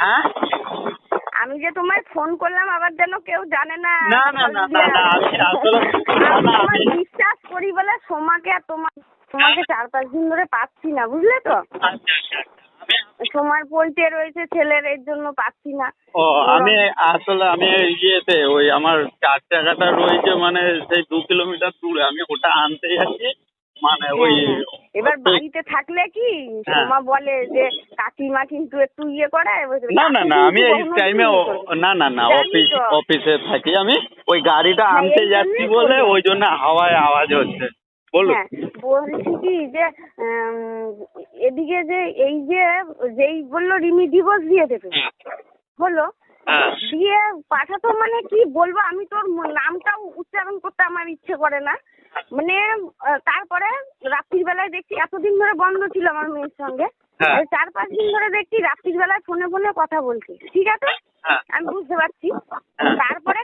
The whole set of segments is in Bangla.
হ্যাঁ? আমি যে তোমায় ফোন করলাম আবার যেন কেউ জানে না। না না না না আমি আসলে আমি বিশ্বাস করি বলে সোমাকে আর তোমার তোমাকে চার পাঁচ দিন ধরে পাচ্ছি না বুঝলে তো? আচ্ছা আচ্ছা আচ্ছা। সোমার পইতে রয়েছে ছেলের এর জন্য পাচ্ছি না। ও আমি আসলে আমি ইয়েতে ওই আমার চার চাকাটা রয়েছে মানে সেই দু কিলোমিটার দূরে আমি ওটা আনতে যাচ্ছি। মানে ওই হ্যাঁ, হ্যাঁ। এবার বাড়িতে থাকলে কি? হ্যাঁ। সোমা বলে যে কাকিমা কিন্তু একটু ইয়ে করে না না না আমি এই টাইমে না। না না অফিস অফিসে থাকি আমি। ওই গাড়িটা আনতে যাচ্ছি বলে ওই জন্য হাওয়ায় আওয়াজ হচ্ছে। বলুন। বলছি কি যে এদিকে যে এই যে যেই বলল রিমি ডিভোর্স দিয়ে দেবে। হলো। দিয়ে পাঠাতো মানে কি বলব আমি তোর নামটাও উচ্চারণ করতে আমার ইচ্ছে করে না। মানে তারপরে রাত্রির বেলায় দেখছি এতদিন ধরে বন্ধ ছিল আমার মেয়ের সঙ্গে হ্যাঁ। চার পাঁচ দিন ধরে দেখছি রাত্রির বেলায় ফোনে ফোনে কথা বলছি ঠিক আছে হ্যাঁ। আমি বুঝতে পারছি হ্যাঁ। তারপরে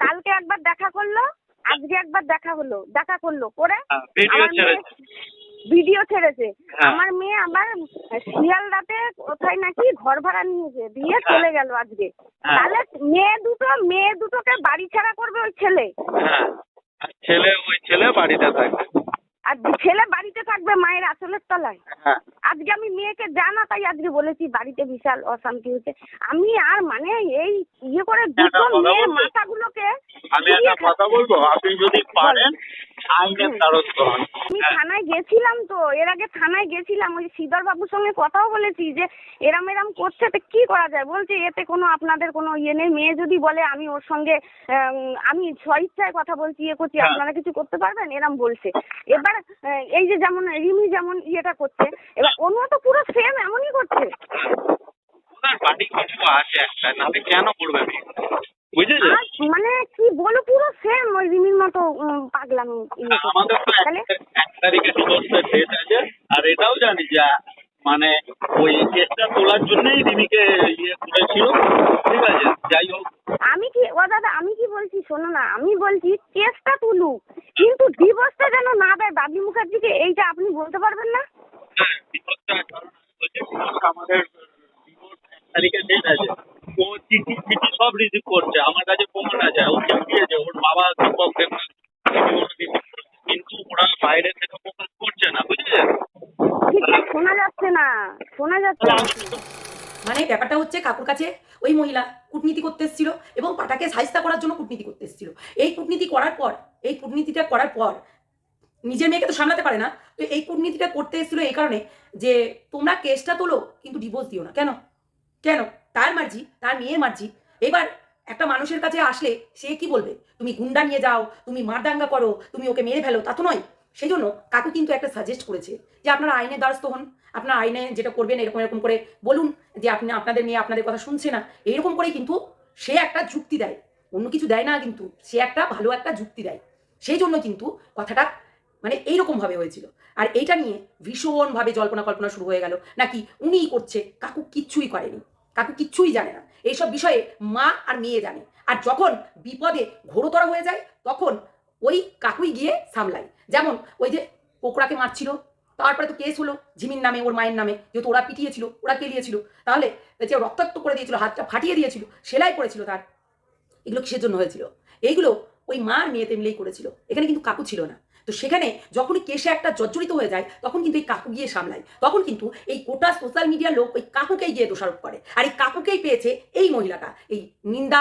কালকে একবার দেখা করল আজকে একবার দেখা হলো দেখা করল করে ভিডিও আমার মেয়ে ছেড়েছে। ভিডিও ছেড়েছে। আমার মেয়ে আবার শিয়ালদাতে কোথায় নাকি ঘর ভাড়া নিয়েছে দিয়ে। চলে গেল আজকে। তাহলে মেয়ে দুটো মেয়ে দুটোকে বাড়ি ছাড়া করবে ওই ছেলে ছেলে ওই ছেলে বাড়িতে থাকবে। আর ছেলে বাড়িতে থাকবে মায়ের আসলের তলায়। হ্যাঁ। আজকে আমি মেয়েকে জানা তাই আজকে বলেছি বাড়িতে বিশাল অশান্তি হচ্ছে আমি আর মানে এই ইয়ে করে দুটো মেয়ের মাথাগুলোকে আমি একটা কথা বলব? আপনি যদি পারেন আইনের দ্বারস্থ হন আমি হ্যাঁ। থানায় গেছিলাম তো এর আগে থানায় গেছিলাম ওই শ্রীধর বাবুর সঙ্গে কথাও বলেছি যে এরম এরম করছে তো কি করা যায়? বলছে এতে কোনো আপনাদের কোনো ইয়ে নেই। মেয়ে যদি বলে আমি ওর সঙ্গে আমি স্বইচ্ছায় কথা বলছি ইয়ে করছি হ্যাঁ। আপনারা কিছু করতে পারবেন? এরম বলছে। এবার আহ, এই যে যেমন রিমি যেমন ইয়েটা করছে এবার অন্য তো পুরো সেম এমনই করছে। ওনার বাড়ি কিছু আছে একটা নাহলে কেন করবে বিয়ে? মানে কি বলো পুরো সেম ওই রিমির মতো পাগলামি ইয়ে আমাদের তো এক তারিখে ডিভোর্সের ডেট আছে আর এটাও জানি যে মানে ওই কেসটা তোলার জন্যই রিমিকে ইয়ে করেছিল। ঠিক আছে যাই হোক। আমি কি ও দাদা আমি কি বলছি শোনো না আমি বলছি কেসটা তুলুক। কিন্তু ডিভোর্সটা যেন না দেয় বাবলি মুখার্জিকে এইটা আপনি বলতে পারবেন না? হ্যাঁ আমাদের তারিখে ডেট আছে। ও চিঠি চিঠি সব রিসিভ করছে আমার কাছে প্রমাণ আছে ও চেক দিয়েছে ওর বাবা দীপকের কিন্তু ওরা বাইরে থেকে প্রকাশ করছে না বুঝেছেন শোনা যাচ্ছে না শোনা যাচ্ছে না। মানে ব্যাপারটা হচ্ছে কাকুর কাছে ওই মহিলা কূটনীতি করতে এসেছিল এবং পাটাকে সাহিস্তা করার জন্য কূটনীতি করতে এসেছিল। এই কূটনীতি করার পর, এই কূটনীতিটা করার পর নিজের মেয়েকে তো সামলাতে পারে না, তো এই কূটনীতিটা করতে এসেছিল এই কারণে যে তোমরা কেসটা তোলো, কিন্তু ডিভোর্স দিও না। কেন? কেন? তার মার্জি, তার মেয়ের মার্জি। এবার একটা মানুষের কাছে আসলে সে কি বলবে? তুমি গুন্ডা নিয়ে যাও, তুমি মারদাঙ্গা করো, তুমি ওকে মেরে ফেলো, তা তো নয়। সেই জন্য কাকু কিন্তু একটা সাজেস্ট করেছে যে আপনারা আইনের দ্বারস্থ হন, আপনার আইনে যেটা করবেন এরকম এরকম করে বলুন যে আপনি, আপনাদের মেয়ে আপনাদের কথা শুনছে না, এইরকম করেই কিন্তু সে একটা যুক্তি দেয়। অন্য কিছু দেয় না কিন্তু সে একটা ভালো একটা যুক্তি দেয়। সেই জন্য কিন্তু কথাটা মানে এইরকমভাবে হয়েছিল। আর এইটা নিয়ে ভীষণভাবে জল্পনা কল্পনা শুরু হয়ে গেল। নাকি উনিই করছে, কাকু কিচ্ছুই করেনি। কাকু কিচ্ছুই জানে না। এইসব বিষয়ে মা আর মেয়ে জানে। আর যখন বিপদে ঘোরতর হয়ে যায়, তখন ওই কাকুই গিয়ে সামলাই যেমন ওই যে কোকড়াকে মারছিল, তারপরে তো কেস হলো ঝিমির নামে, ওর মায়ের নামে, যেহেতু ওরা পিটিয়েছিল, ওরা কেলিয়েছিল তাহলে যে রক্তাক্ত করে দিয়েছিল, হাতটা ফাটিয়ে দিয়েছিল, সেলাই করেছিল তার। এগুলো কিসের জন্য হয়েছিল? এইগুলো ওই মার মেয়েতে মিলেই করেছিল। এখানে কিন্তু কাকু ছিল না। তো সেখানে যখনই কেসে একটা জর্জরিত হয়ে যায়, তখন কিন্তু এই কাকু গিয়ে সামলায়। তখন কিন্তু এই গোটা সোশ্যাল মিডিয়ার লোক ওই কাকুকেই গিয়ে দোষারোপ করে। আর এই কাকুকেই পেয়েছে এই মহিলাটা, এই নিন্দা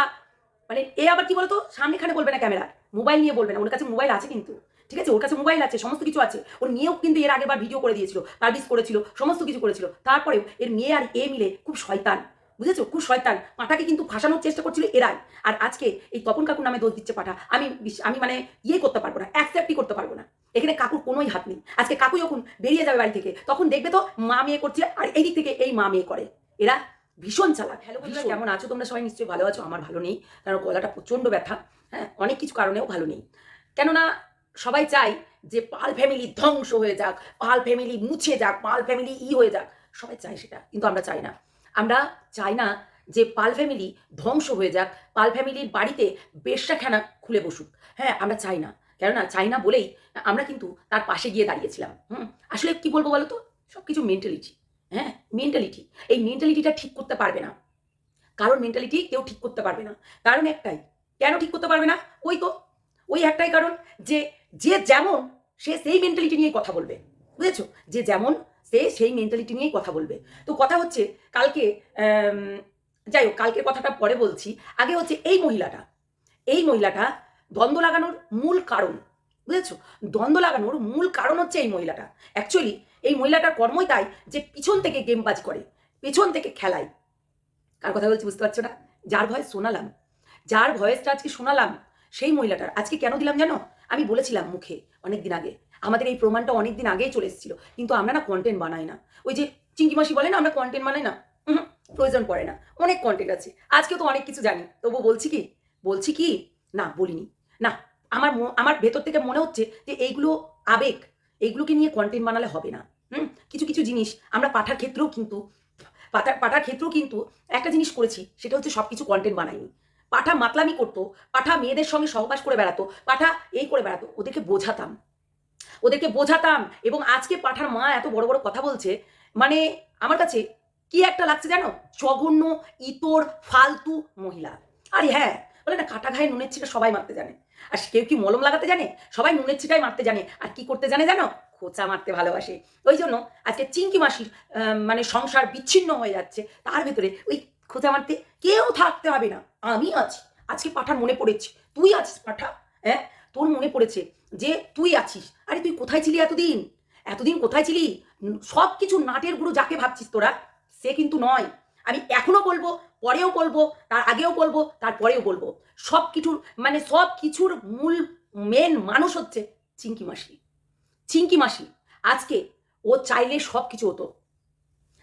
মানে এ আবার কি বলতো? সামনেখানে বলবে না ক্যামেরা, মোবাইল নিয়ে বলবে না। ওর কাছে মোবাইল আছে কিন্তু, ঠিক আছে? ওর কাছে মোবাইল আছে, সমস্ত কিছু আছে। ওর মেয়েও কিন্তু এর আগেবার ভিডিও করে দিয়েছিল পাবলিশ করেছিল, সমস্ত কিছু করেছিল। তারপরেও এর মেয়ে আর এ মিলে খুব শয়তান, বুঝেছ? খুব শয়তান। পাঠাকে কিন্তু ফাঁসানোর চেষ্টা করছিল এরাই। আর আজকে এই তপন কাকুর নামে দোষ দিচ্ছে পাঠা আমি আমি মানে ইয়ে করতে পারব না অ্যাকসেপ্টই করতে পারব না। এখানে কাকুর কোনোই হাত নেই। আজকে কাকু যখন বেরিয়ে যাবে বাড়ি থেকে, তখন দেখবে তো মা মেয়ে করছে, আর এই দিক থেকে এই মা মেয়ে করে। এরা ভীষণ চালাক। হ্যালো বন্ধুরা কেমন আছো? তোমরা সবাই নিশ্চয়ই ভালো আছো আমার ভালো নেই। কারণ গলাটা প্রচণ্ড ব্যথা হ্যাঁ? অনেক কিছু কারণেও ভালো নেই। কেননা সবাই চায় যে পাল ফ্যামিলি ধ্বংস হয়ে যাক পাল ফ্যামিলি মুছে যাক পাল ফ্যামিলি ই হয়ে যাক। সবাই চায় সেটা কিন্তু আমরা চাই না। আমরা চাই না যে পাল ফ্যামিলি ধ্বংস হয়ে যাক পাল ফ্যামিলির বাড়িতে বেশ্যাখানা খুলে বসুক হ্যাঁ? আমরা চাই না। কেননা চাই না বলেই আমরা কিন্তু তার পাশে গিয়ে দাঁড়িয়েছিলাম হুম? আসলে কি বলব বলো তো সব কিছু মেন্টালিটি হ্যাঁ মেন্টালিটি এই মেন্টালিটিটা ঠিক করতে পারবে না। কারণ মেন্টালিটি কেউ ঠিক করতে পারবে না। কারণ একটাই, কেন ঠিক করতে পারবে না? ওই তো, ওই একটাই কারণ যে যে যেমন সে সেই মেন্টালিটি নিয়েই কথা বলবে। বুঝেছ? যে যেমন সে সেই মেন্টালিটি নিয়েই কথা বলবে। তো কথা হচ্ছে কালকে যাই হোক, কালকের কথাটা পরে বলছি। আগে হচ্ছে এই মহিলাটা এই মহিলাটা দ্বন্দ্ব লাগানোর মূল কারণ। বুঝেছ? দ্বন্দ্ব লাগানোর মূল কারণ হচ্ছে এই মহিলাটা। অ্যাকচুয়ালি এই মহিলাটার কর্মই তাই যে পিছন থেকে গেমবাজ করে, পেছন থেকে খেলায়। কার কথা বলছি বুঝতে পারছ না? যার ভয়েস শোনালাম, যার ভয়েসটা আজকে শোনালাম, সেই মহিলাটার। আজকে কেন দিলাম জানো? আমি বলেছিলাম মুখে অনেক দিন আগে। আমাদের এই প্রমাণটা অনেক দিন আগেই চলে এসেছিল। কিন্তু আমরা না কন্টেন্ট বানাই না। ওই যে চিঙ্কি মাসি বলে না, আমরা কন্টেন্ট বানাই না? প্রয়োজন পড়ে না। অনেক কন্টেন্ট আছে। আজকে তো অনেক কিছু জানি। তবু বলছি কি? বলছি কি? না, বলিনি। না, আমার আমার ভেতর থেকে মনে হচ্ছে যে এইগুলো আবেগ, এইগুলোকে নিয়ে কন্টেন্ট বানালে হবে না। হুম, কিছু কিছু জিনিস আমরা পাঠার ক্ষেত্রেও কিন্তু পাঠার পাঠার ক্ষেত্রেও কিন্তু একটা জিনিস করেছি, সেটা হচ্ছে সব কিছু কন্টেন্ট বানাইনি। পাঠা মাতলামি করতো, পাঠা মেয়েদের সঙ্গে সহবাস করে বেড়াতো, পাঠা এই করে বেড়াতো, ওদেরকে বোঝাতাম। ওদেরকে বোঝাতাম এবং আজকে পাঠার মা এত বড় বড় কথা বলছে মানে আমার কাছে কি একটা লাগছে জানো? জঘন্য, ইতর, ফালতু মহিলা। আরে হ্যাঁ বলে না, কাটা ঘায়ে নুনের ছিটা সবাই মারতে জানে। আর কেউ কি মলম লাগাতে জানে? সবাই নুনের ছিটাই মারতে জানে। আর কি করতে জানে জানো? খোঁচা মারতে ভালোবাসে। ওই জন্য আজকে চিঙ্কি মাসির মানে সংসার বিচ্ছিন্ন হয়ে যাচ্ছে। তার ভেতরে ওই খোঁচা মারতে কেউ থাকতে হবে না। আমি আছি। আজকে পাঠার মনে পড়েছে। তুই আছিস পাঠা হ্যাঁ? তোর মনে পড়েছে যে তুই আছিস। আরে তুই কোথায় ছিলি এতদিন? এতদিন কোথায় ছিলি? সব কিছু নাটের গুরু যাকে ভাবছিস তোরা, সে কিন্তু নয়। আমি এখনও বলব, পরেও বলব, তার আগেও বলব তারপরেও বলব। সব কিছুর মানে সব কিছুর মূল মেন মানুষ হচ্ছে চিঙ্কি মাসি। চিঙ্কি মাসি। আজকে ও চাইলে সব কিছু হতো।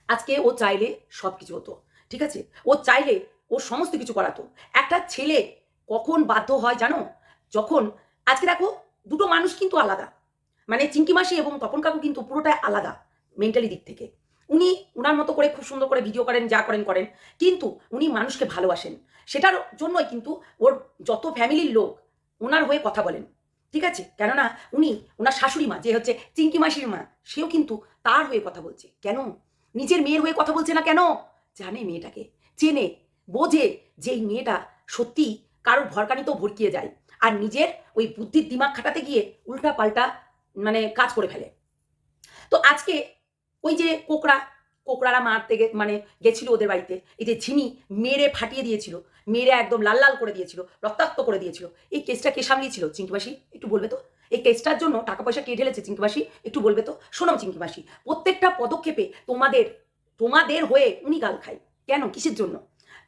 আজকে ও চাইলে সব কিছু হতো, ঠিক আছে? ও চাইলে ও সমস্ত কিছু করাতো। একটা ছেলে কখন বাধ্য হয় জানো? যখন, আজকে দেখো, দুটো মানুষ কিন্তু আলাদা। মানে চিঙ্কি মাসি এবং তপন কাকু কিন্তু পুরোটাই আলাদা মেন্টালি দিক থেকে। উনি উনার মতো করে খুব সুন্দর করে ভিডিও করেন, যা করেন করেন। কিন্তু উনি মানুষকে ভালোবাসেন। সেটার জন্যই কিন্তু ওর যত ফ্যামিলির লোক ওনার হয়ে কথা বলেন। ঠিক আছে? কেননা উনি ওনার শাশুড়ি মা, যে হচ্ছে চিঙ্কি মাসির মা, সেও কিন্তু তার হয়ে কথা বলছে। কেন? নিজের মেয়ের হয়ে কথা বলছে না কেন? জানে মেয়েটাকে, চেনে, বোঝে যে এই মেয়েটা সত্যি কারোর ভরকানিতেও ভরকিয়ে যায় আর নিজের ওই বুদ্ধির দিমাগ খাটাতে গিয়ে উল্টা পাল্টা মানে কাজ করে ফেলে। তো আজকে ওই যে কোকড়া কোকড়ারা মারতে গে মানে গেছিল ওদের বাড়িতে। এই যে ঝিমি মেরে ফাটিয়ে দিয়েছিল, মেরে একদম লাল লাল করে দিয়েছিল, রক্তাক্ত করে দিয়েছিল। এই কেসটা কে সামলিয়েছিল, চিঙ্কিবাসী? একটু বলবে তো? এই কেসটার জন্য টাকা পয়সা কে ঢেলেছে, চিঙ্কিবাসী? একটু বলবে তো? শোনো চিঙ্কিবাসী, প্রত্যেকটা পদক্ষেপে তোমাদের তোমাদের হয়ে উনি গাল খায়। কেন? কিসের জন্য?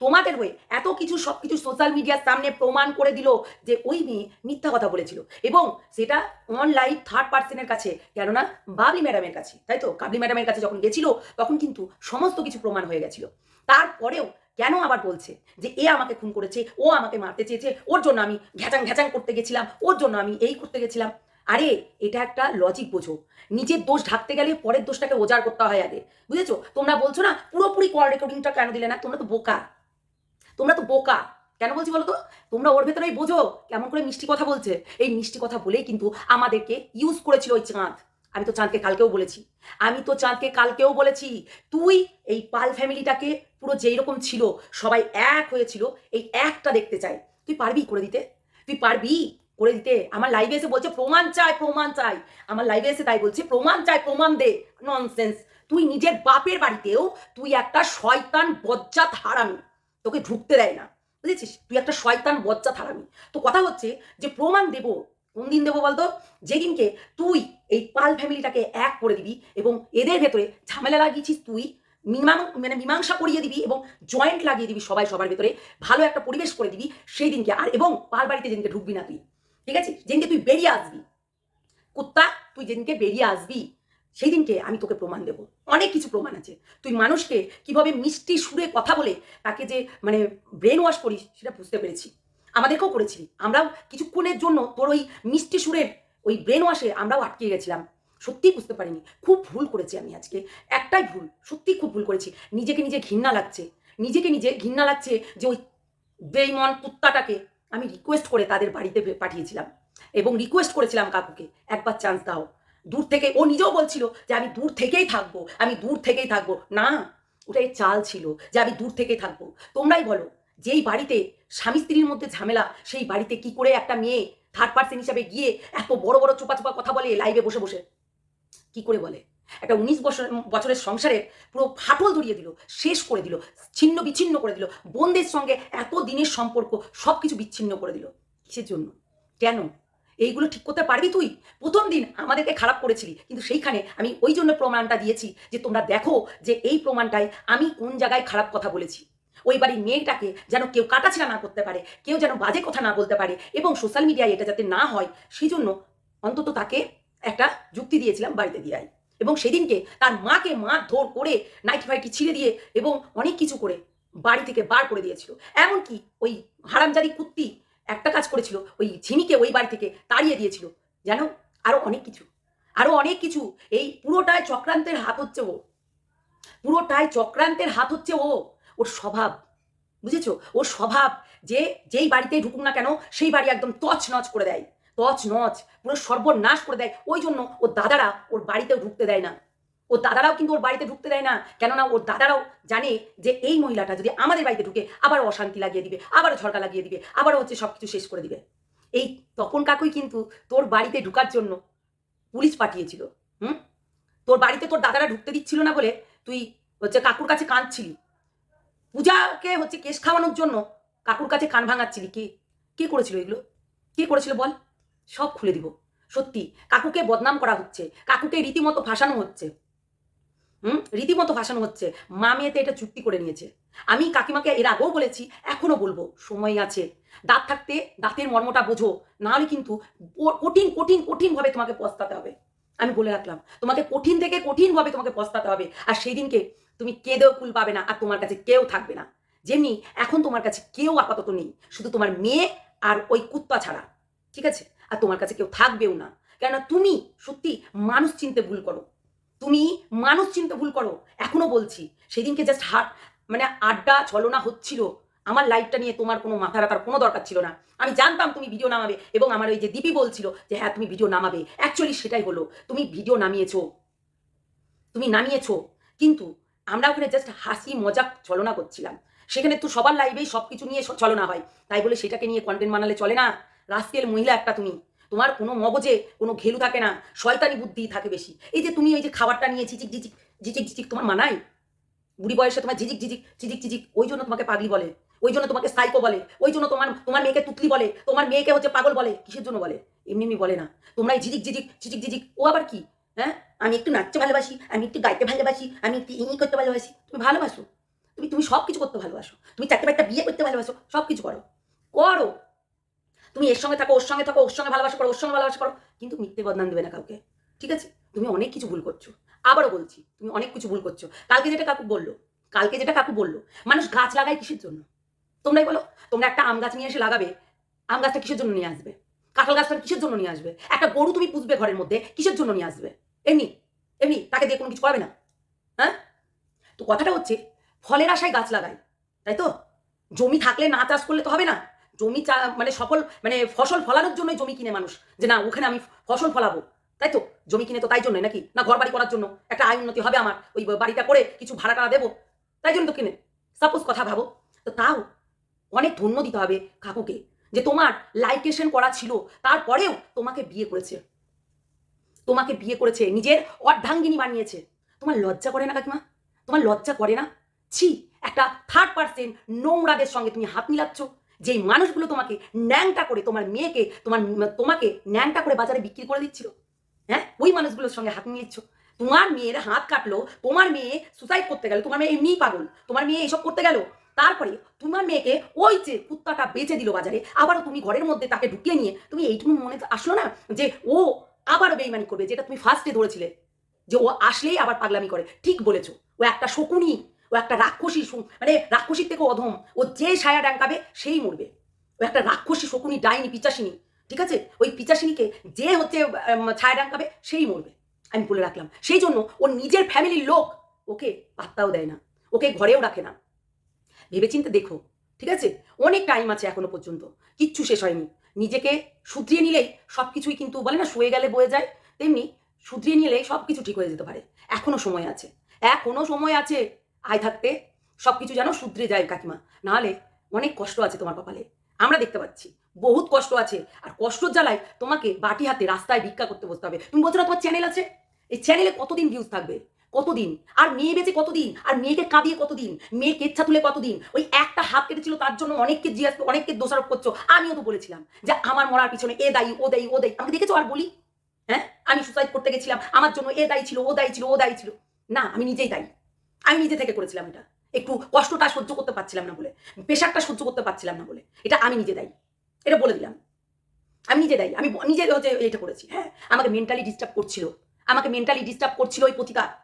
তোমাদের হয়ে এত কিছু, সব কিছু সোশ্যাল মিডিয়ার সামনে প্রমাণ করে দিল যে ওই মেয়ে মিথ্যা কথা বলেছিল। এবং সেটা অনলাইন থার্ড পার্সনের কাছে, কেননা বাবলি ম্যাডামের কাছে, তাই তো? কাবলি ম্যাডামের কাছে যখন গেছিল, তখন কিন্তু সমস্ত কিছু প্রমাণ হয়ে গেছিল। তারপরেও কেন আবার বলছে যে, এ আমাকে খুন করেছে, ও আমাকে মারতে চেয়েছে, ওর জন্য আমি ঘ্যাচাং ঘ্যাচাং করতে গেছিলাম, ওর জন্য আমি এই করতে গেছিলাম। আরে, এটা একটা লজিক বোঝো। নিজের দোষ ঢাকতে গেলে পরের দোষটাকে ওজাড় করতে হয় আগে। বুঝেছ? তোমরা বলছো না, পুরোপুরি কল রেকর্ডিংটা কেন দিলে না? তোমরা তো বোকা। তোমরা তো বোকা। কেন বলছি বলো তো তোমরা ওর ভেতরেই বোঝো কেমন করে মিষ্টি কথা বলছে। এই মিষ্টি কথা বলেই কিন্তু আমাদেরকে ইউজ করেছিল ওই চাঁদ। আমি তো চাঁদকে কালকেও বলেছি। আমি তো চাঁদকে কালকেও বলেছি। তুই এই পাল ফ্যামিলিটাকে পুরো যেই রকম ছিল, সবাই এক হয়েছিল, এই একটা দেখতে চাই। তুই পারবি করে দিতে? তুই পারবি করে দিতে? আমার লাইভে এসে বলছে, প্রমাণ চাই প্রমাণ চাই। আমার লাইভে এসে তাই বলছে, প্রমাণ চাই, প্রমাণ দে। ননসেন্স তুই নিজের বাপের বাড়িতেও তুই একটা শয়তান বজ্জাত হারামি। তোকে ঢুকতে দেয় না। বুঝেছিস? তুই একটা শয়তান বজ্জা হারামি তো কথা হচ্ছে যে, প্রমাণ দেব। কোন দিন দেবো বলতো? যেদিনকে তুই এই পাল ফ্যামিলিটাকে এক করে দিবি এবং এদের ভেতরে ঝামেলা লাগিয়েছিস তুই, মীমাং মানে মীমাংসা করিয়ে দিবি এবং জয়েন্ট লাগিয়ে দিবি সবাই সবার ভেতরে, ভালো একটা পরিবেশ করে দিবি সেই দিনকে আর এবং পাল বাড়িতে যেদিনকে ঢুকবি না তুই। ঠিক আছে? যেদিনকে তুই বেরিয়ে আসবি, কুত্তা, তুই যেদিনকে বেরিয়ে আসবি সেই দিনকে আমি তোকে প্রমাণ দেব। অনেক কিছু প্রমাণ আছে। তুই মানুষকে কীভাবে মিষ্টি সুরে কথা বলে তাকে যে মানে ব্রেন ওয়াশ করিস, সেটা বুঝতে পেরেছি। আমাদেরকেও করেছিলি। আমরাও কিছুক্ষণের জন্য তোর ওই মিষ্টি সুরের ওই ব্রেন ওয়াশে আমরাও আটকে গেছিলাম। সত্যিই বুঝতে পারিনি। খুব ভুল করেছি আমি আজকে। একটাই ভুল, সত্যিই খুব ভুল করেছি। নিজেকে নিজে ঘৃণা লাগছে। নিজেকে নিজে ঘৃণা লাগছে যে ওই বেইমন কুত্তাটাকে আমি রিকোয়েস্ট করে তাদের বাড়িতে পাঠিয়েছিলাম। এবং রিকোয়েস্ট করেছিলাম কাকুকে, একবার চান্স দাও। দূর থেকে, ও নিজেও বলছিল যে আমি দূর থেকেই থাকব, আমি দূর থেকেই থাকব। না ওটাই চাল ছিল যে আমি দূর থেকেই থাকব। তোমরাই বলো, যেই বাড়িতে স্বামী স্ত্রীর মধ্যে ঝামেলা, সেই বাড়িতে কি করে একটা মেয়ে থার্ড পার্সন হিসাবে গিয়ে এত বড় বড় চোপা চোপা কথা বলে লাইভে বসে বসে? কি করে বলে? একটা উনিশ বছর, বছরের সংসারে পুরো ফাটল ধরিয়ে দিল, শেষ করে দিল, ছিন্ন বিচ্ছিন্ন করে দিল বোনদের সঙ্গে এত দিনের সম্পর্ক সব কিছু বিচ্ছিন্ন করে দিল। কিসের জন্য? কেন? এইগুলো ঠিক করতে পারবি তুই? প্রথম দিন আমাদেরকে খারাপ করেছিলি। কিন্তু সেইখানে আমি ওই জন্য প্রমাণটা দিয়েছি যে তোমরা দেখো যে এই প্রমাণটায় আমি কোন জায়গায় খারাপ কথা বলেছি। ওই বাড়ির মেয়েটাকে যেন কেউ কাটাছিড়া না করতে পারে, কেউ যেন বাজে কথা না বলতে পারে এবং সোশ্যাল মিডিয়ায় এটা যাতে না হয় সেই জন্য অন্তত তাকে একটা যুক্তি দিয়েছিলাম বাড়িতে দিয়ে আয়। এবং সেদিনকে তার মাকে মারধর করে নাইটি ফাইটি ছিঁড়ে দিয়ে এবং অনেক কিছু করে বাড়ি থেকে বার করে দিয়েছিল। এমনকি ওই হারামজাদি কুত্তি একটা কাজ করেছিল, ওই ঝিমিকে ওই বাড়ি থেকে তাড়িয়ে দিয়েছিল। জানো? আরও অনেক কিছু। আরও অনেক কিছু। এই পুরোটায় চক্রান্তের হাত হচ্ছে ও। পুরোটায় চক্রান্তের হাত হচ্ছে ও। ওর স্বভাব। বুঝেছ? ওর স্বভাব যে যেই বাড়িতে ঢুকুক না কেন, সেই বাড়ি একদম তছ নচ করে দেয়। তছ নচ পুরো সর্বনাশ করে দেয়। ওই জন্য ওর দাদারা ওর বাড়িতেও ঢুকতে দেয় না। ওর দাদারাও কিন্তু ওর বাড়িতে ঢুকতে দেয় না। কেননা ওর দাদারাও জানে যে এই মহিলাটা যদি আমাদের বাড়িতে ঢুকে আবার অশান্তি লাগিয়ে দিবে, আবার ঝড়কা লাগিয়ে দিবে আবারও হচ্ছে সব কিছু শেষ করে দিবে। এই তপন কাকুই কিন্তু তোর বাড়িতে ঢুকার জন্য পুলিশ পাঠিয়েছিল, হুম? তোর বাড়িতে তোর দাদারা ঢুকতে দিচ্ছিল না বলে তুই হচ্ছে কাকুর কাছে কাঁদছিলি। পূজাকে হচ্ছে কেশ খাওয়ানোর জন্য কাকুর কাছে কান ভাঙাচ্ছিলি কে? কে করেছিল এগুলো? কে করেছিল বল? সব খুলে দিব। সত্যি, কাকুকে বদনাম করা হচ্ছে, কাকুকে রীতিমতো ফাঁসানো হচ্ছে। হুম? রীতিমতো ফাঁসানো হচ্ছে। মা মেয়েতে এটা চুক্তি করে নিয়েছে। আমি কাকিমাকে এর আগেও বলেছি এখনও বলব, সময় আছে। দাঁত থাকতে দাঁতের মর্মটা বোঝো, নাহলে কিন্তু কঠিন কঠিন, কঠিনভাবে তোমাকে পস্তাতে হবে। আমি বলে রাখলাম, তোমাকে কঠিন থেকে কঠিনভাবে তোমাকে পস্তাতে হবে। আর সেই দিনকে তুমি কেঁদেও কুল পাবে না, আর তোমার কাছে কেউ থাকবে না। যেমনি এখন তোমার কাছে কেউ আপাতত নেই, শুধু তোমার মেয়ে আর ওই কুত্তা ছাড়া। ঠিক আছে? আর তোমার কাছে কেউ থাকবেও না। কেননা তুমি সত্যি মানুষ চিনতে ভুল করো। তুমি মানুষ চিনতে ভুল করো, এখনও বলছি। সেদিনকে জাস্ট হাট মানে আড্ডা ছলনা হচ্ছিল। আমার লাইফটা নিয়ে তোমার কোনো মাথা রাখার কোনো দরকার ছিল না। আমি জানতাম তুমি ভিডিও নামাবে এবং আমার ওই যে দীপি বলছিল যে হ্যাঁ তুমি ভিডিও নামাবে। অ্যাকচুয়ালি সেটাই হলো, তুমি ভিডিও নামিয়েছো। তুমি নামিয়েছো। কিন্তু আমরা ওখানে জাস্ট হাসি, মজাক ছলনা করছিলাম। সেখানে তো সবার লাইভেই সব কিছু নিয়ে ছলনা হয়। তাই বলে সেটাকে নিয়ে কন্টেন্ট বানালে চলে না? রাস্কেল মহিলা একটা তুমি। তোমার কোনো মগজে কোনো ঘেলু থাকে না, শয়তানি বুদ্ধি থাকে বেশি। এই যে তুমি ওই যে খাবারটা নিয়ে ঝিঝিক ঝিঝিক ঝিঝিক ঝিঝিক তোমার মানায়? বুড়ি বয়সে তোমার ঝিঝিক ঝিঝিক ঝিঝিক ঝিঝিক, ওই জন্য তোমাকে পাগলি বলে, ওই জন্য তোমাকে সাইকো বলে, ওই জন্য তোমার তোমার মেয়েকে তুতলি বলে, তোমার মেয়েকে হচ্ছে পাগল বলে, কিসের জন্য বলে? এমনি এমনি বলে না। তোমরা এই ঝিঝিক ঝিঝিক ঝিঝিক ঝিঝিক, ও আবার কি? হ্যাঁ? আমি একটু নাচতে ভালোবাসি, আমি একটু গাইতে ভালোবাসি, আমি একটু ইনি করতে ভালোবাসি, তুমি ভালোবাসো। তুমি তুমি সব কিছু করতে ভালোবাসো। তুমি চারটে পাঁচটা বিয়ে করতে ভালোবাসো সব কিছু করো। করো। তুমি এর সঙ্গে থাকো, ওর সঙ্গে থাকো, ওর সঙ্গে ভালোবাসা করো, ওর সঙ্গে ভালোবাসা করো। কিন্তু মিথ্যে বদনাম দেবে না কাউকে, ঠিক আছে? তুমি অনেক কিছু ভুল করছ। আবারও বলছি, তুমি অনেক কিছু ভুল করছ। কালকে যেটা কাকু বলল, কালকে যেটা কাকু বলল, মানুষ গাছ লাগায় কিসের জন্য? তোমরাই বলো, তোমরা একটা আম গাছ নিয়ে এসে লাগাবে, আম গাছটা কিসের জন্য নিয়ে আসবে? কাঁঠাল গাছটা কিসের জন্য নিয়ে আসবে? একটা গরু তুমি পুষবে ঘরের মধ্যে, কিসের জন্য নিয়ে আসবে? এমনি এমনি, তাকে দিয়ে কোনো কিছু করাবে না। হ্যাঁ? তো কথাটা হচ্ছে, ফলের আশায় গাছ লাগাই তাই তো? জমি থাকলে না চাষ করলে তো হবে না। জমি চা মানে সফল মানে ফসল ফলানোর জন্যই জমি কিনে মানুষ। যে না, ওখানে আমি ফসল ফলাবো। তাই তো? জমি কিনে তো তাই জন্যই নাকি? না ঘর বাড়ি করার জন্য। একটা আয় উন্নতি হবে আমার। ওই বাড়িটা করে কিছু ভাড়া টাড়া দেবো। তাই জন্য তো কিনে। সাপোজ কথা ভাবো। তো তাও অনেক ধন্য দিতে হবে কাকুকে। যে তোমার লাইকেশন করা ছিল, তারপরেও তোমাকে বিয়ে করেছে। তোমাকে বিয়ে করেছে, নিজের অর্ধাঙ্গিনী বানিয়েছে। তোমার লজ্জা করে না কাকিমা? তোমার লজ্জা করে না? ছি, একটা থার্ড পার্সেন নোংরাদের সঙ্গে তুমি হাত মিলাচ্ছ। যেই মানুষগুলো তোমাকে ন্যাংটা করে, তোমার মেয়েকে, তোমার, তোমাকে ন্যাংটা করে বাজারে বিক্রি করে দিচ্ছিল হ্যাঁ? ওই মানুষগুলোর সঙ্গে হাত মিলিয়েছ। তোমার মেয়ের হাত কাটলো, তোমার মেয়ে সুসাইড করতে গেল, তোমার মেয়ে এমনিই পাগল, তোমার মেয়ে এসব করতে গেল। তারপরে তোমার মেয়েকে ওই যে কুত্তাটা বেচে দিল বাজারে, আবারও তুমি ঘরের মধ্যে তাকে ঢুকিয়ে নিয়ে, তুমি এইটুকু মনে আসলো না যে ও আবারও বেইমানি করবে, যেটা তুমি ফার্স্টে ধরেছিলে, যে ও আসলেই আবার পাগলামি করে, ঠিক বলেছ। ও একটা শকুনি ও একটা রাক্ষসী মানে রাক্ষসীর থেকে অধম। ও যে ছায়া ডাঙ্কাবে সেই মরবে। ও একটা রাক্ষসী শকুনি, ডাইনি, পিচাসিনী, ঠিক আছে? ওই পিচাসিনীকে যে হচ্ছে ছায়া ডাঙ্কাবে সেই মরবে। আমি বলে রাখলাম। সেই জন্য ওর নিজের ফ্যামিলির লোক ওকে পাত্তাও দেয় না। ওকে ঘরেও রাখে না। ভেবেচিন্তে দেখো, ঠিক আছে? অনেক টাইম আছে এখনও পর্যন্ত। কিচ্ছু শেষ হয়নি। নিজেকে শুধরিয়ে নিলেই সব কিছুই কিন্তু বলে না, শুয়ে গেলে বয়ে যায়। তেমনি শুধরিয়ে নিলে সব কিছু ঠিক হয়ে যেতে পারে। এখনও সময় আছে। এখনও সময় আছে। আয় থাকতে সব কিছু যেন শুধরে যায় কাকিমা। নাহলে অনেক কষ্ট আছে তোমার কপালে। আমরা দেখতে পাচ্ছি, বহুত কষ্ট আছে। আর কষ্ট জ্বালায় তোমাকে বাটি হাতে রাস্তায় ভিক্ষা করতে বসতে হবে। তুমি বলছো না তোমার চ্যানেল আছে? এই চ্যানেলে কতদিন ভিউজ থাকবে? কতদিন? আর মেয়ে বেঁচে কতদিন? আর মেয়েকে কাঁদিয়ে কতদিন? মেয়ে কেচ্ছা তুলে কতদিন? ওই একটা হাত কেটেছিল, তার জন্য অনেককে জিজ্ঞাসা অনেককে দোষারোপ করছ। আমিও তো বলেছিলাম যে আমার মরার পিছনে এ দায়ী, ও দায়ী ও দায়ী। আমাকে দেখেছ আর বলি? হ্যাঁ? আমি সুসাইড করতে গেছিলাম। আমার জন্য এ দায়ী ছিল, ও দায়ী ছিল, ও দায়ী ছিল। না, আমি নিজেই দায়ী। আমি নিজে থেকে করেছিলাম এটা। একটু কষ্টটা সহ্য করতে পারছিলাম না বলে, প্রেশারটা সহ্য করতে পারছিলাম না বলে। এটা আমি নিজে দায়ী। এটা বলে দিলাম। আমি নিজে দায়ী। আমি নিজে এটা করেছি। হ্যাঁ আমাকে মেন্টালি ডিস্টার্ব করছিল। আমাকে মেন্টালি ডিস্টার্ব করছিল ওই পতিতা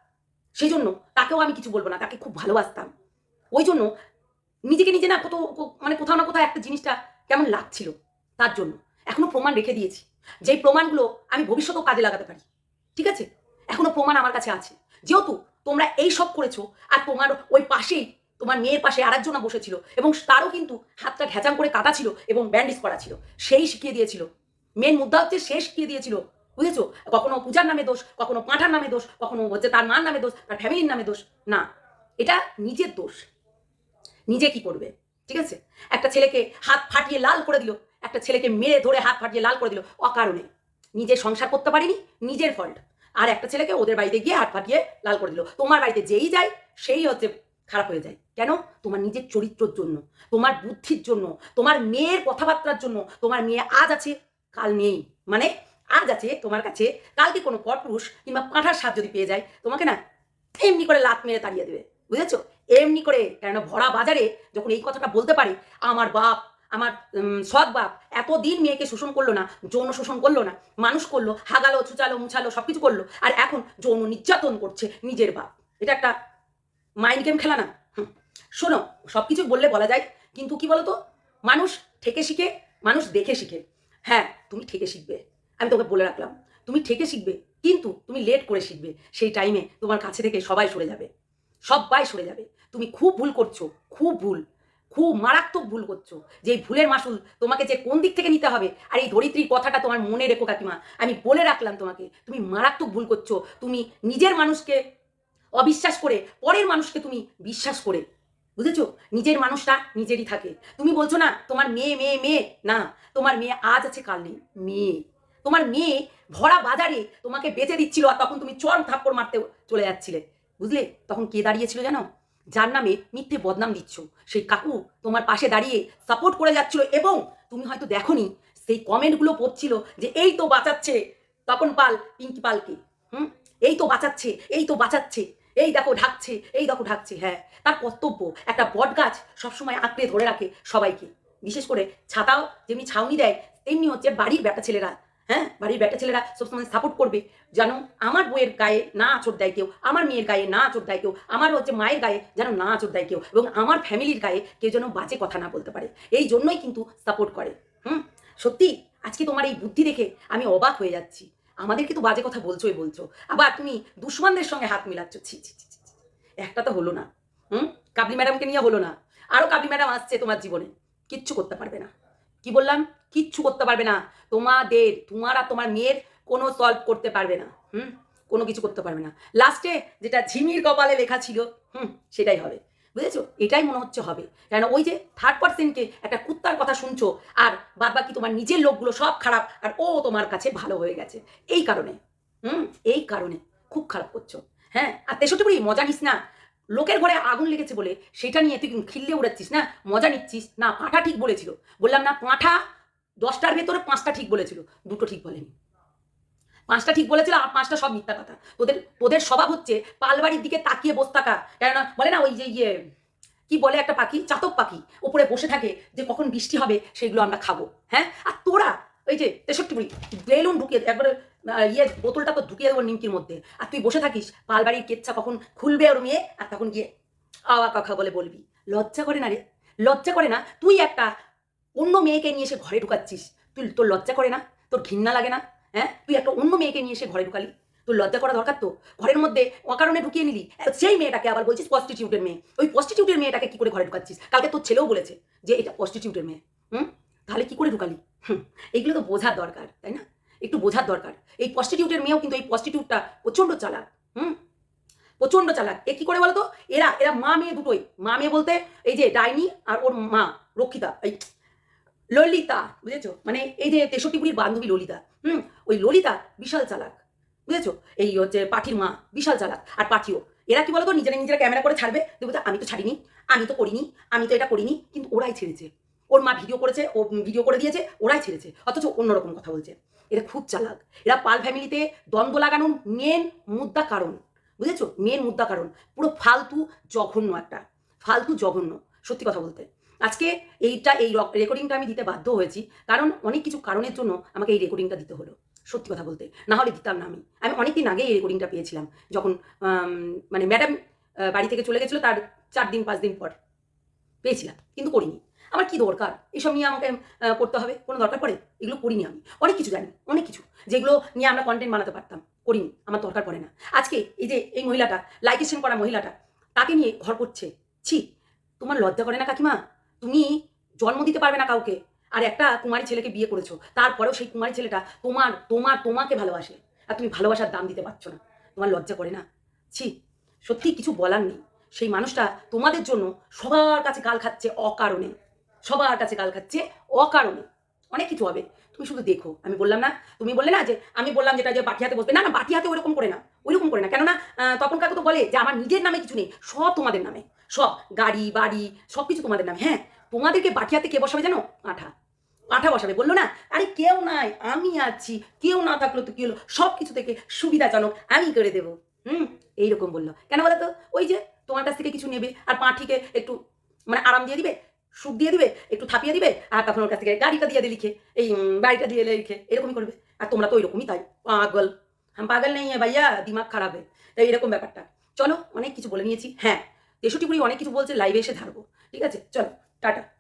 সেই জন্য তাকেও আমি কিছু বলব না। তাকে খুব ভালোবাসতাম। ওই জন্য নিজেকে নিজে না কত ক- মানে কোথাও না কোথাও একটা জিনিসটা কেমন লাগছিল তার জন্য। এখনও প্রমাণ রেখে দিয়েছি। যেই প্রমাণগুলো আমি ভবিষ্যতেও কাজে লাগাতে পারি। ঠিক আছে? এখনও প্রমাণ আমার কাছে আছে। যেহেতু তোমরা এই সব করেছ আর তোমার ওই পাশেই তোমার মেয়ের পাশে আরেকজন বসেছিল এবং তারও কিন্তু হাতটা ঘেঁচাং করে কাটা ছিল এবং ব্যান্ডেজ করা ছিল। সেই শিখিয়ে দিয়েছিল। মেন মুদ্রা হচ্ছে সে শিখিয়ে দিয়েছিল। বুঝেছ? কখনো পূজার নামে দোষ, কখনো পাঁঠার নামে দোষ, কখনো হচ্ছে তার মার নামে দোষ, তার ফ্যামিলির নামে দোষ। না, এটা নিজের দোষ। নিজে কি করবে? ঠিক আছে? একটা ছেলেকে হাত ফাটিয়ে লাল করে দিল, একটা ছেলেকে মেরে ধরে হাত ফাটিয়ে লাল করে দিল, অকারণে। নিজে সংসার করতে পারিনি, নিজের ফল্ট আর একটা ছেলেকে ওদের বাড়িতে গিয়ে হাত ফাটিয়ে লাল করে দিল। তোমার বাড়িতে যেই যায়, সেই হচ্ছে খারাপ হয়ে যায়। কেন? তোমার নিজের চরিত্রর জন্য, তোমার বুদ্ধির জন্য, তোমার মেয়ের কথাবার্তার জন্য, তোমার মেয়ে আজ আছে, কাল নেই। মানে আজ আছে, তোমার কাছে কালকে কোনো পরপুরুষ কিংবা পাঁঠার সাপ যদি পেয়ে যায়, তোমাকে না এমনি করে লাত মেরে তাড়িয়ে দেবে। বুঝেছ? এমনি করে কেননা ভরা বাজারে যখন এই কথাটা বলতে পারে, আমার বাপ আমার সৎ বাপ এতদিন মেয়েকে শোষণ করল না, যৌন শোষণ করল না, মানুষ করল, হাগালো, ছুচালো, মুছালো সব কিছু করল, আর এখন যৌন নির্যাতন করছে নিজের বাপ। এটা একটা মাইন্ড গেম খেলা না। শোনো সব কিছু বললে বলা যায়, কিন্তু কি বলতো? মানুষ ঠেকে শিখে, মানুষ দেখে শিখে। হ্যাঁ তুমি ঠেকে শিখবে। আমি তোকে বলে রাখলাম, তুমি ঠেকে শিখবে, কিন্তু তুমি লেট করে শিখবে। সেই টাইমে তোমার কাছে থেকে সবাই সরে যাবে। সবাই সরে যাবে। তুমি খুব ভুল করছ, খুব ভুল। খুব মারাত্মক ভুল করছ। যে ভুলের মাসুল তোমাকে যে কোন দিক থেকে নিতে হবে, আর এই ধরিত্রীর কথাটা তোমার মনে রেখো, কাকিমা। আমি বলে রাখলাম তোমাকে, তুমি মারাত্মক ভুল করছ। তুমি নিজের মানুষকে অবিশ্বাস করে, পরের মানুষকে তুমি বিশ্বাস করে। বুঝেছ? নিজের মানুষটা নিজেরই থাকে। তুমি বলছো না, তোমার মেয়ে মেয়ে মেয়ে। না, তোমার মেয়ে আজ আছে, কাল নেই। মেয়ে। তোমার মেয়ে ভরা বাজারে তোমাকে বেঁচে দিচ্ছিল আর তখন তুমি চরম থাপ্পড় মারতে চলে যাচ্ছিলে। বুঝলে? তখন কে দাঁড়িয়েছিল জানো? যার নামে মিথ্যে বদনাম দিচ্ছ। সেই কাকু তোমার পাশে দাঁড়িয়ে সাপোর্ট করে যাচ্ছিল এবং তুমি হয়তো দেখোনি সেই কমেন্টগুলো পড়ছিল যে, এই তো বাঁচাচ্ছে তপন পাল, পিঙ্কি পালকে। হুম? এই তো বাঁচাচ্ছে, এই তো বাঁচাচ্ছে, এই দেখো ঢাকছে, এই দেখো ঢাকছে। হ্যাঁ তার কর্তব্য একটা বট গাছ সবসময় আঁকড়ে ধরে রাখে সবাইকে। বিশেষ করে ছাতাও যেমনি ছাউনি দেয়, তেমনি হচ্ছে বাড়ির ব্যাটা ছেলেরা। হ্যাঁ? বাড়ির ব্যাটা ছেলেরা সবসময় সাপোর্ট করবে। যেন আমার বইয়ের গায়ে না আচর দেয় কেউ আমার মেয়ের গায়ে না আচর দেয় কেউ আমার হচ্ছে মায়ের গায়ে যেন না আচর দেয় কেউ এবং আমার ফ্যামিলির গায়ে কেউ যেন বাজে কথা না বলতে পারে। এই জন্যই কিন্তু সাপোর্ট করে। হুম? সত্যি আজকে তোমার এই বুদ্ধি দেখে আমি অবাক হয়ে যাচ্ছি। আমাদেরকে তো বাজে কথা বলছোই বলছো। আবার তুমি দুশ্মনদের সঙ্গে হাত মিলাচ্ছ। ছি, ছি। একটা তো হলো না। হুম? কাবলি ম্যাডামকে নিয়ে হলো না। আরও কাবলি ম্যাডাম আসছে তোমার জীবনে। কিচ্ছু করতে পারবে না। কি বললাম? কিচ্ছু করতে পারবে না। তোমাদের, তোমার তোমার মেয়ের কোনো সলভ করতে পারবে না। হুম? কোনো কিছু করতে পারবে না। লাস্টে যেটা ঝিমির কপালে লেখা ছিল, হুম, সেটাই হবে। বুঝেছ? এটাই মনে হচ্ছে হবে। কেন ওই যে থার্ড পার্সেন্টকে একটা কুত্তার কথা শুনছো, আর বাদ বাকি তোমার নিজের লোকগুলো সব খারাপ, আর ও তোমার কাছে ভালো হয়ে গেছে। এই কারণে, হুম, এই কারণে খুব খারাপ করছ। হ্যাঁ? আর তেষট্টি বুড়ি মজা নিস না। লোকের ঘরে আগুন লেগেছে বলে সেটা নিয়ে তুই খিল্লে উড়াচ্ছিস না? মজা নিচ্ছিস? না, পাঁঠা ঠিক বলেছিল। বললাম, না, পাঁঠা দশটার ভেতরে পাঁচটা ঠিক বলেছিল, দুটো ঠিক বলেনি। পাঁচটা ঠিক বলেছিল, আর পাঁচটা সব মিথ্যা কথা। তোদের তোদের স্বভাব হচ্ছে, পালবাড়ির দিকে তাকিয়ে বসে থাকা। কেননা, বলে না, ওই যে ইয়ে কি বলে একটা পাখি? চাতক পাখি। ওপরে বসে থাকে যে কখন বৃষ্টি হবে, সেগুলো আমরা খাব। হ্যাঁ? আর তোরা, ওই যে তেষট্টি বুড়ি বেলুন ঢুকিয়ে একবারে ইয়ে বোতলটা তো ঢুকিয়ে দেবো নিমকির মধ্যে। আর তুই বসে থাকিস, পালবাড়ির কেচ্ছা কখন খুলবে ওর মেয়ে, আর তখন গিয়ে আওয়া কথা বলে বলবি। লজ্জা করে না রে? লজ্জা করে না? তুই একটা অন্য মেয়েকে নিয়ে এসে ঘরে ঢুকাচ্ছিস। তুই, তোর লজ্জা করে না? তোর ঘৃণা লাগে না? হ্যাঁ? তুই একটা অন্য মেয়েকে নিয়ে এসে ঘরে ঢুকালি। তোর লজ্জা করা দরকার তো? ঘরের মধ্যে অকারণে ঢুকিয়ে নিলি। সেই মেয়েটাকে আবার বলছিস প্রস্টিটিউটের মেয়ে। ওই প্রস্টিটিউটের মেয়েটাকে কি করে ঘরে ঢুকাচ্ছিস? কালকে তোর ছেলেও বলেছে যে, এটা প্রস্টিটিউটের মেয়ে। হুম? তাহলে কি করে ঢুকালি? হুম, এগুলো তো বোঝার দরকার, তাই না? একটু বোঝার দরকার। এই প্রস্টিটিউটের মেয়েও কিন্তু এই প্রস্টিটিউটটা প্রচণ্ড চালাক, হুম? প্রচণ্ড চালাক। এ কি করে বলো তো এরা এরা মা মেয়ে দুটোই। মা মেয়ে বলতে এই যে ডাইনি আর ওর মা, রক্ষিতা, এই ললিতা বুঝেছ? মানে এই যে তেষট্টি বুড়ির বান্ধবী ললিতা হুম? ওই ললিতা বিশাল চালাক বুঝেছ? এই হচ্ছে পাঠির মা বিশাল চালাক। আর পাঠিও এরা কি বলতো? নিজেরা নিজেরা ক্যামেরা করে ছাড়বে। দেখব তো, আমি তো ছাড়িনি আমি তো করিনি আমি তো এটা করিনি কিন্তু ওরাই ছেড়েছে। ওর মা ভিডিও করেছে ও ভিডিও করে দিয়েছে ওরাই ছেড়েছে। অথচ অন্যরকম কথা বলছে। এরা খুব চালাক। এরা পাল ফ্যামিলিতে দ্বন্দ্ব লাগানোর মেন মুদ্রা কারণ বুঝেছ? মেন মুদ্রা কারণ। পুরো ফালতু জঘন্য একটা ফালতু জঘন্য সত্যি কথা বলতে। আজকে এইটা, এই রেকর্ডিংটা আমি দিতে বাধ্য হয়েছি, কারণ অনেক কিছু কারণের জন্য আমাকে এই রেকর্ডিংটা দিতে হলো, সত্যি কথা বলতে। না হলে দিতাম না আমি। আমি অনেকদিন আগে এই রেকর্ডিংটা পেয়েছিলাম, যখন মানে ম্যাডাম বাড়ি থেকে চলে গেছিল তার চার দিন, পাঁচ দিন পর। পেয়েছিলাম, কিন্তু করিনি। আমার কি দরকার? এসব নিয়ে আমাকে করতে হবে? কোনো দরকার পড়ে? এগুলো করিনি আমি। অনেক কিছু জানি, অনেক কিছু, যেগুলো নিয়ে আমরা কন্টেন্ট বানাতে পারতাম, করিনি, আমার দরকার পড়ে না। আজকে এই যে এই মহিলাটা লাইকেশন করা মহিলাটা, তাকে নিয়ে ঘর করছে, ছি, তোমার লজ্জা করে না কাকিমা? তুমি জন্ম দিতে পারবে না কাউকে। আর একটা কুমারী ছেলেকে বিয়ে করেছ, তারপরেও সেই কুমারী ছেলেটা তোমার তোমার, তোমাকে ভালোবাসে। আর তুমি ভালোবাসার দাম দিতে পারছ না। তোমার লজ্জা করে না? ছি সত্যি কিছু বলার নেই। সেই মানুষটা তোমাদের জন্য সবার কাছে গাল খাচ্ছে অকারণে। সবার কাছে গাল খাচ্ছে অকারণে। অনেক কিছু হবে। তুমি শুধু দেখো। আমি বললাম না, তুমি বললে না যে, আমি বললাম যেটা যে বাটি হাতে বসবে। না না, বাটি হাতে ওইরকম করে না। ওইরকম করে না। কেননা তপন কাকু তো বলে যে, আমার নিজের নামে কিছু নেই, সব তোমাদের নামে। সব গাড়ি, বাড়ি সব কিছু তোমাদের নামে হ্যাঁ? তোমাদেরকে বাটিয়াতে কে বসাবে জানো? আঠা। পাঠা বসাবে। বলল না, আরে কেউ নাই, আমি আছি, কেউ না থাকল তো কি হলো? সব কিছু থেকে সুবিধাজনক আমি করে দেবো। হুম? এইরকম বলল। কেন বলো তো? ওই যে তোমার কাছ থেকে কিছু নেবে, আর পাঠিকে একটু মানে আরাম দিয়ে দিবে, সুখ দিয়ে দিবে, একটু থাপিয়ে দিবে, আর তখন ওর কাছ থেকে গাড়িটা দিয়ে দিয়ে লিখে, এই বাড়িটা দিয়ে লিখে, এরকমই করবে। আর তোমরা তো ওইরকমই তাই, পাগল। হাম পাগল নেই হ্যাঁ ভাইয়া, দিমাগ খারাপ है তাই এরকম ব্যাপারটা। চলো, অনেক কিছু বলে নিয়েছি হ্যাঁ। দেশটি কুড়ি অনেক কিছু বলছে লাইভে এসে ধারবো। ঠিক আছে? চলো টাটা।